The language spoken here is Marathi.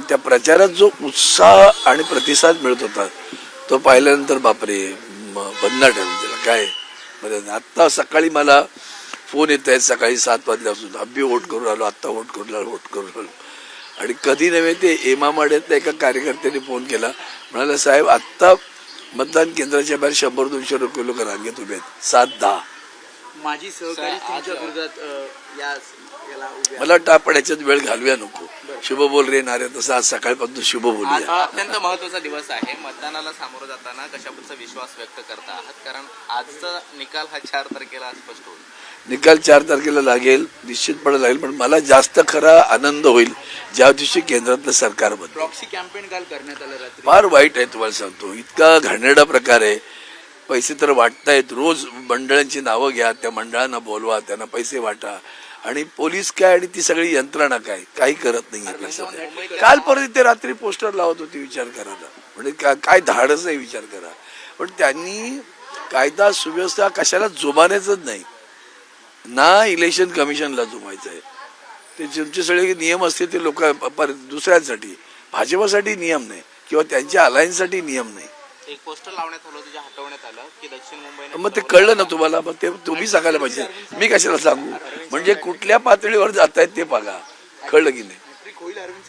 आणि त्या प्रचारात जो उत्साह आणि प्रतिसाद मिळत होता तो पाहिल्यानंतर बापरे म्हणजे त्याला. काय? बरं आत्ता सकाळी मला फोन येत आहेत सकाळी सात वाजल्यापासून. अब्बी वोट करून आलो आत्ता वोट करून आलो वोट करून आलो. आणि कधी नव्हे ते एमामाड्यातल्या एका कार्यकर्त्याने फोन केला. म्हणाला साहेब आत्ता मतदान केंद्राच्या बाहेर शंभर दोनशे रुपये लोक रांगेत उभे आहेत. सात दहा. माझी सहकारी. मला वाटतं आपण याच्यात वेळ घालूया नको. शुभ बोल रे नारे तसं आज सकाळपासून शुभ आज बोलूया अत्यंत महत्त्वाचा दिवस आहे. मतदानाला सामोरं जाताना कशाबद्दलचा विश्वास व्यक्त करता आहात? कारण आजचा निकाल हा चार तारखेला स्पष्ट होईल. निकाल चार तारखेला लागेल निश्चितपणे लागेल पण मला जास्त खरा आनंद होईल ज्या दिवशी केंद्रातलं सरकार बदल प्रॉक्सी कॅम्पेन काल करण्यात आलं रात्री. फार वाईट आहे तुम्हाला सांगतो. इतका घाणेरडा प्रकार आहे. पैसे तर वाटतायत. रोज मंडळांची नावं घ्या त्या मंडळांना बोलवा त्यांना पैसे वाटा. आणि पोलीस काय आणि ती सगळी यंत्रणा काय? काही करत नाही काल परत ते रात्री पोस्टर लावत होते विचार करायला. म्हणजे काय धाडच नाही विचार करा. पण त्यांनी कायदा सुव्यवस्था कशाला जुमानायचंच नाही. ना इलेक्शन कमिशनला जुमायचं आहे ते तुमचे सगळे नियम असतील ते लोक दुसऱ्यांसाठी. भाजपासाठी नियम नाही. किंवा त्यांच्या अलायन्ससाठी नियम नाही. एक पोस्टर लावण्यात आलं होतं जे हटवण्यात आलं की दक्षिण मुंबई मग ते कळलं ना तुम्हाला मग ते तुम्ही सांगायला पाहिजे. मी कशाला सांगू? म्हणजे कुठल्या पातळीवर जात आहेत ते बघा. कळलं की नाही?